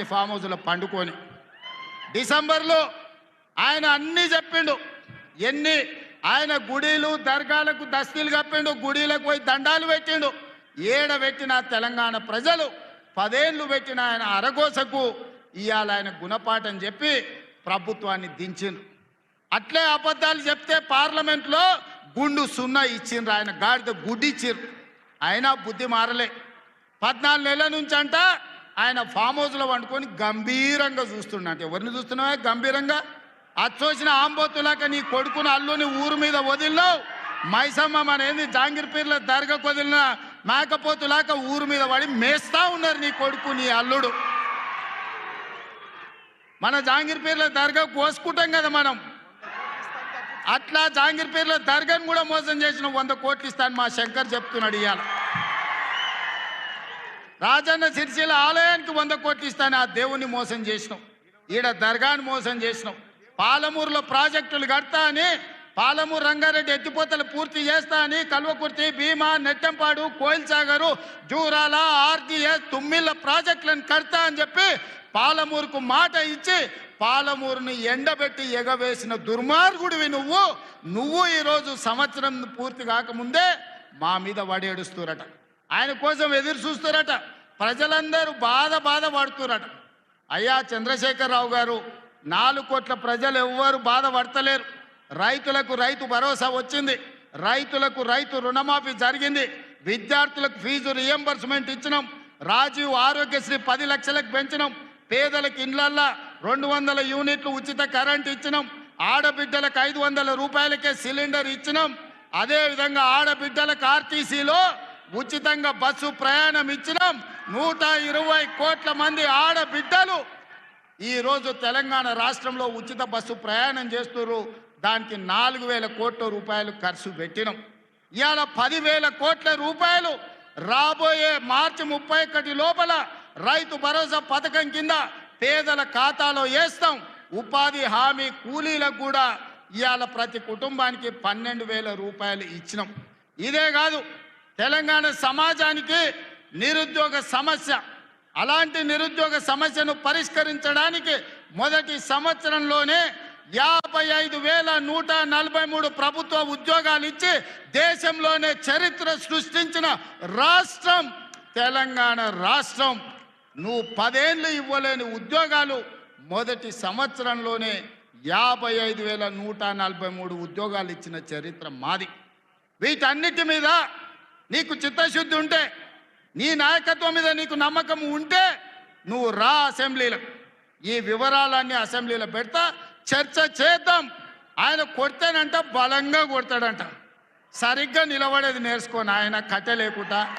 మంచి ఫామ్ హౌస్లో పండుకొని డిసెంబర్లో ఆయన అన్నీ చెప్పిండు. ఎన్ని? ఆయన గుడిలు దర్గాలకు దస్తీలు కప్పిండు గుడిలకు పోయి దండాలు పెట్టిండు. ఏడ పెట్టిన తెలంగాణ ప్రజలు పదేళ్ళు పెట్టిన ఆయన అరగోసకు ఇవాళ ఆయన గుణపాఠం చెప్పి ప్రభుత్వాన్ని దించిండు. అట్లే అబద్ధాలు చెప్తే పార్లమెంట్లో గుండు సున్నా ఇచ్చిండ్రు ఆయన గాడిద గుడ్డిచ్చిర్రు అయినా బుద్ధి మారలే. పద్నాలుగు నెలల నుంచి అంట ఆయన ఫామ్ హౌస్లో వండుకొని గంభీరంగా చూస్తుండంట. ఎవరిని చూస్తున్నావా? గంభీరంగా? అచ్చోసిన ఆంబోతులాక నీ కొడుకుని అల్లుని ఊరు మీద వదిలినావు. మైసమ్మ మన ఏంది? జాంగిర్పీర్ల దర్గాకు వదిలిన మేకపోతులాక ఊరు మీద పడి మేస్తా ఉన్నారు నీ కొడుకు నీ అల్లుడు. మన జాంగిర్పీర్లో దర్గా కోసుకుంటాం కదా మనం. అట్లా జాంగిర్పీర్లో దర్గాను కూడా మోసం చేసిన వంద కోట్లు ఇస్తాను మా శంకర్ చెప్తున్నాడు ఇవాళ రాజన్న సిరిసిల ఆలయానికి వంద కోట్లు ఇస్తాను ఆ దేవుణ్ణి మోసం చేసినాం. ఈడ దర్గాను మోసం చేసినాం. పాలమూరులో ప్రాజెక్టులు కడతా అని పాలమూరు రంగారెడ్డి ఎత్తిపోతలు పూర్తి చేస్తా అని కల్వకుర్తి భీమా నెట్టంపాడు కోయిల్ సాగరు జూరాల ఆర్జీఎస్ తుమ్మిళ్ళ ప్రాజెక్టులను కడతా అని చెప్పి పాలమూరుకు మాట ఇచ్చి పాలమూరుని ఎండబెట్టి ఎగవేసిన దుర్మార్గుడివి నువ్వు. నువ్వు ఈరోజు సంవత్సరం పూర్తి కాకముందే మా మీద వడేడుస్తురట ఆయన కోసం ఎదురు చూస్తురట. ప్రజలందరూ బాధ బాధ పడుతురట అయ్యా చంద్రశేఖరరావు గారు నాలుగు కోట్ల ప్రజలు ఎవ్వరు బాధపడతలేరు రైతులకు రైతు భరోసా వచ్చింది. రైతులకు రైతు రుణమాఫీ జరిగింది. విద్యార్థులకు ఫీజు రియంబర్స్మెంట్ ఇచ్చినాం. రాజీవ్ ఆరోగ్యశ్రీ పది లక్షలకు పెంచినాం. పేదలకు ఇండ్లల్లా రెండు వందల యూనిట్లు ఉచిత కరెంట్ ఇచ్చినాం. ఆడబిడ్డలకు ఐదు వందల రూపాయలకే సిలిండర్ ఇచ్చినాం. అదేవిధంగా ఆడబిడ్డలకు ఆర్టీసీలో ఉచితంగా బస్సు ప్రయాణం ఇచ్చినాం. నూట ఇరవై కోట్ల మంది ఆడబిడ్డలు. ఈరోజు తెలంగాణ రాష్ట్రంలో ఉచిత బస్సు ప్రయాణం చేస్తున్నారు. దానికి నాలుగు వేల కోట్ల రూపాయలు ఖర్చు పెట్టినాం. ఇవాళ పదివేల కోట్ల రూపాయలు రాబోయే మార్చి ముప్పై ఒకటి లోపల రైతు భరోసా పథకం కింద పేదల ఖాతాలో వేస్తాం. ఉపాధి హామీ కూలీలకు కూడా ఇవాళ ప్రతి కుటుంబానికి పన్నెండు వేల రూపాయలు ఇచ్చినాం. ఇదే కాదు తెలంగాణ సమాజానికి నిరుద్యోగ సమస్య. అలాంటి నిరుద్యోగ సమస్యను పరిష్కరించడానికి మొదటి సంవత్సరంలోనే యాభై ఐదు వేల నూట నలభై మూడు ప్రభుత్వ ఉద్యోగాలు ఇచ్చి దేశంలోనే చరిత్ర సృష్టించిన రాష్ట్రం తెలంగాణ రాష్ట్రం. నువ్వు పదేళ్ళు ఇవ్వలేని ఉద్యోగాలు మొదటి సంవత్సరంలోనే యాభై ఐదు వేల నూట నలభై మూడు ఉద్యోగాలు ఇచ్చిన చరిత్ర మాది. వీటన్నిటి మీద నీకు చిత్తశుద్ధి ఉంటే నీ నాయకత్వం మీద నీకు నమ్మకం ఉంటే నువ్వు రా అసెంబ్లీలకు ఈ వివరాలన్నీ అసెంబ్లీలో పెడతా చర్చ చేద్దాం. ఆయన కొడితేనంట బలంగా కొడతాడంట. సరిగ్గా నిలబడేది నేర్చుకోను ఆయన కట్టె లేకుండా.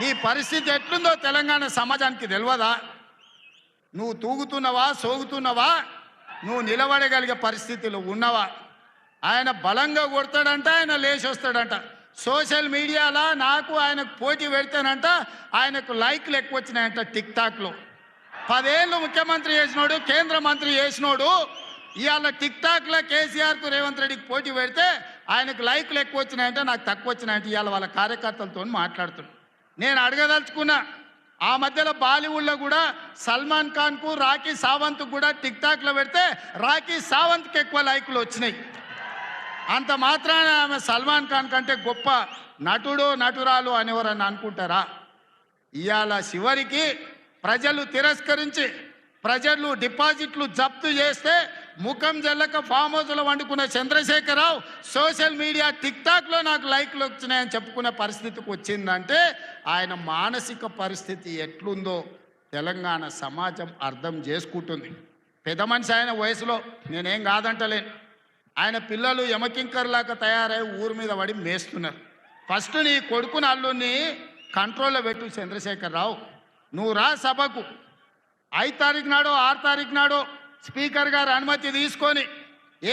నీ పరిస్థితి ఎట్లుందో తెలంగాణ సమాజానికి తెలియదా నువ్వు తూగుతున్నావా సోగుతున్నావా? నువ్వు నిలబడగలిగే పరిస్థితిలో ఉన్నవా? ఆయన బలంగా కొడతాడంట ఆయన లేచి వస్తాడంట సోషల్ మీడియాలో? నాకు ఆయనకు పోటీ పెడితేనంట ఆయనకు లైక్లు ఎక్కువ వచ్చినాయంట టిక్ టాక్లో పదేళ్ళు ముఖ్యమంత్రి చేసినోడు కేంద్ర మంత్రి చేసినోడు ఇవాళ టిక్ టాక్లో కేసీఆర్కు రేవంత్ రెడ్డికి పోటీ పెడితే ఆయనకు లైక్లు ఎక్కువ వచ్చినాయంటే నాకు తక్కువ వచ్చినాయంటే ఇవాళ వాళ్ళ కార్యకర్తలతో మాట్లాడుతున్నాను నేను అడగదలుచుకున్నా ఆ మధ్యలో బాలీవుడ్లో కూడా సల్మాన్ ఖాన్కు రాఖీ సావంత్ కూడా టిక్ టాక్లో పెడితే రాఖీ సావంత్కి ఎక్కువ లైకులు వచ్చినాయి. అంత మాత్రాన ఆమె సల్మాన్ ఖాన్ కంటే గొప్ప నటుడు నటురాలు అనేవారని అనుకుంటారా? ఇవాళ చివరికి ప్రజలు తిరస్కరించి ప్రజలు డిపాజిట్లు జప్తు చేస్తే ముఖం జల్లక ఫామ్ హౌస్లో వండుకున్న చంద్రశేఖరరావు సోషల్ మీడియా టిక్టాక్లో నాకు లైక్లు వచ్చినాయని చెప్పుకునే పరిస్థితికి వచ్చిందంటే ఆయన మానసిక పరిస్థితి ఎట్లుందో తెలంగాణ సమాజం అర్థం చేసుకుంటుంది. పెద్ద మనిషి ఆయన వయసులో నేనేం కాదంటలేను. ఆయన పిల్లలు యమకింకర్లాగా తయారై ఊరి మీద పడి మేస్తున్నారు. ఫస్ట్ నీ కొడుకుని అల్లుని కంట్రోల్లో పెట్టు చంద్రశేఖరరావు. నువ్వు రా సభకు. ఐదు తారీఖు నాడు ఆరు తారీఖు నాడు స్పీకర్ గారు అనుమతి తీసుకొని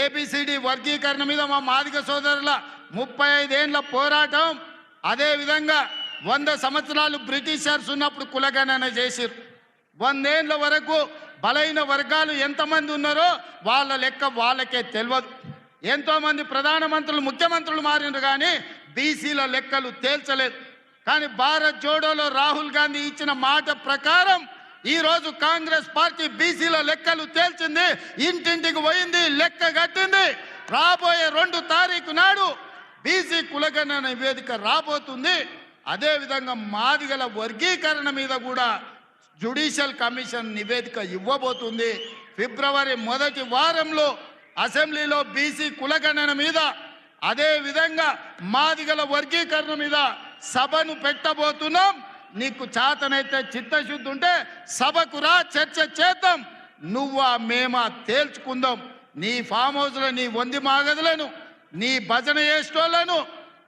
ఏబిసిడి వర్గీకరణ మీద మా మాదిగ సోదరుల ముప్పై ఐదేండ్ల పోరాటం. అదేవిధంగా వంద సంవత్సరాలు బ్రిటిషర్స్ ఉన్నప్పుడు కులగణన చేసిరు వందేండ్ల వరకు బలైన వర్గాలు ఎంతమంది ఉన్నారో వాళ్ళ లెక్క వాళ్ళకే తెలియదు. ఎంతోమంది ప్రధానమంత్రులు ముఖ్యమంత్రులు మారినారు కానీ బీసీల లెక్కలు తేల్చలేదు. కానీ భారత్ జోడోలో రాహుల్ గాంధీ ఇచ్చిన మాట ప్రకారం ఈరోజు కాంగ్రెస్ పార్టీ బీసీల లెక్కలు తేల్చింది ఇంటింటికి పోయింది లెక్క కట్టింది. రాబోయే రెండు తారీఖు నాడు బీసీ కులగణన నివేదిక రాబోతుంది. అదేవిధంగా మాదిగల వర్గీకరణ మీద కూడా జ్యుడిషియల్ కమిషన్ నివేదిక ఇవ్వబోతుంది. ఫిబ్రవరి మొదటి వారంలో అసెంబ్లీలో బీసీ కులగణన మీద అదే విధంగా మాదిగల వర్గీకరణ మీద సభను పెట్టబోతున్నాం. నీకు చేతనైతే చిత్తశుద్ధి ఉంటే సభకు రా చర్చ చేద్దాం. నువ్వా మేమా తేల్చుకుందాం. నీ ఫామ్ హౌస్లో నీ వంది మాగదులను నీ భజన చేసేటోళ్ళను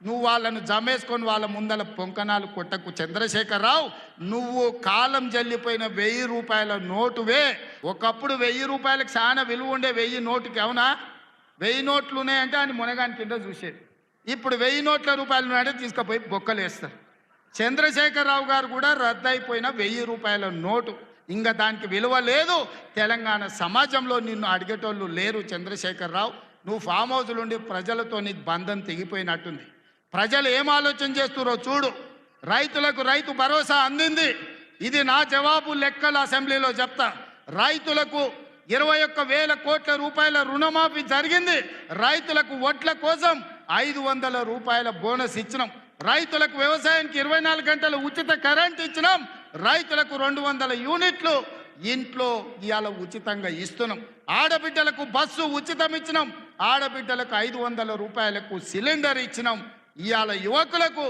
నువ్వు వాళ్ళను జమేసుకొని వాళ్ళ ముందల పొంకనాలు కొట్టకు. చంద్రశేఖరరావు నువ్వు కాలం జల్లిపోయిన వెయ్యి రూపాయల నోటువే. ఒకప్పుడు వెయ్యి రూపాయలకు చాలా విలువ ఉండే వెయ్యి నోటుకి అవునా? వెయ్యి నోట్లు ఉన్నాయంటే ఆయన మునగాని కింద చూసేది. ఇప్పుడు వెయ్యి నోట్ల రూపాయలు ఉన్నాయంటే తీసుకుపోయి బొక్కలు వేస్తారు. చంద్రశేఖరరావు గారు కూడా రద్దయిపోయిన వెయ్యి రూపాయల నోటు. ఇంకా దానికి విలువ లేదు. తెలంగాణ సమాజంలో నిన్ను అడిగేటోళ్ళు లేరు చంద్రశేఖరరావు. నువ్వు ఫామ్ హౌస్లు ఉండి ప్రజలతో నీ బంధం తెగిపోయినట్టుంది. ప్రజలు ఏం ఆలోచన చేస్తున్నారో చూడు. రైతులకు రైతు భరోసా అందింది. ఇది నా జవాబు లెక్కల అసెంబ్లీలో చెప్తా. రైతులకు ఇరవై ఒక్క వేల కోట్ల రూపాయల రుణమాఫీ జరిగింది. రైతులకు ఓట్ల కోసం ఐదు వందల రూపాయల బోనస్ ఇచ్చినాం. రైతులకు వ్యవసాయానికి ఇరవై నాలుగు గంటల ఉచిత కరెంట్ ఇచ్చినాం. రైతులకు రెండు వందల యూనిట్లు ఇంట్లో ఇవాళ ఉచితంగా ఇస్తున్నాం. ఆడబిడ్డలకు బస్సు ఉచితం ఇచ్చినాం. ఆడబిడ్డలకు ఐదు వందల రూపాయలకు సిలిండర్ ఇచ్చినాం. ఇవాళ యువకులకు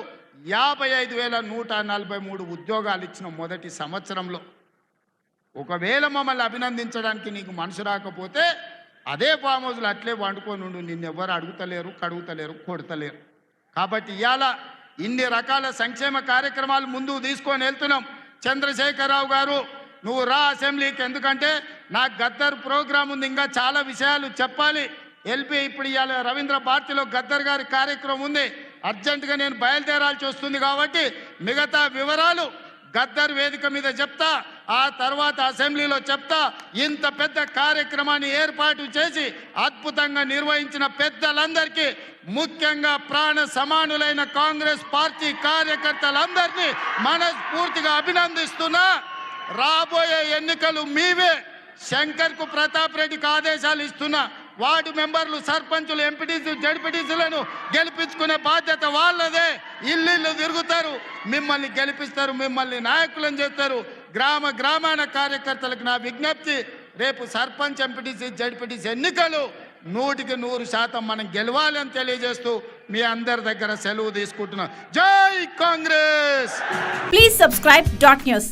యాభై ఐదు వేల నూట నలభై మూడు ఉద్యోగాలు ఇచ్చిన మొదటి సంవత్సరంలో. ఒకవేళ మమ్మల్ని అభినందించడానికి నీకు మనసు రాకపోతే అదే ఫామ్ హౌస్లో అట్లే వండుకొని ఉండు. నిన్నెవ్వరు అడుగుతలేరు కడుగుతలేరు కొడతలేరు. కాబట్టి ఇవాళ ఇన్ని రకాల సంక్షేమ కార్యక్రమాలు ముందుకు తీసుకొని వెళ్తున్నాం. చంద్రశేఖరరావు గారు నువ్వు రా అసెంబ్లీకి. ఎందుకంటే నాకు గద్దర్ ప్రోగ్రాం ఉంది. ఇంకా చాలా విషయాలు చెప్పాలి. ఎల్పి ఇప్పుడు ఇవాళ రవీంద్ర భారతిలో గద్దర్ గారి కార్యక్రమం ఉంది. అర్జెంటుగా నేను బయలుదేరాల్సి వస్తుంది కాబట్టి మిగతా వివరాలు గద్దర్ వేదిక మీద చెప్తా ఆ తర్వాత అసెంబ్లీలో చెప్తా. ఇంత పెద్ద కార్యక్రమాన్ని ఏర్పాటు చేసి అద్భుతంగా నిర్వహించిన పెద్దలందరికీ ముఖ్యంగా ప్రాణ సమానులైన కాంగ్రెస్ పార్టీ కార్యకర్తలందరినీ మనస్ఫూర్తిగా అభినందిస్తున్నా. రాబోయే ఎన్నికలు మీవే. శంకర్కు ప్రతాప్ రెడ్డికి ఆదేశాలు ఇస్తున్నా. వార్డు మెంబర్లు సర్పంచులు ఎంపీటీసీ జడ్పీటీసీలను గెలిపించుకునే బాధ్యత వాళ్ళదే. ఇల్లు తిరుగుతారు మిమ్మల్ని గెలిపిస్తారు మిమ్మల్ని నాయకులను చేస్తారు. గ్రామ గ్రామాన కార్యకర్తలకు నా విజ్ఞప్తి రేపు సర్పంచ్ ఎంపీటీసీ జడ్పీటీసీ ఎన్నికలు నూటికి నూరు శాతం మనం గెలవాలని తెలియజేస్తూ మీ అందరి దగ్గర సెలవు తీసుకుంటున్నాం. జై Congress! Please subscribe dot news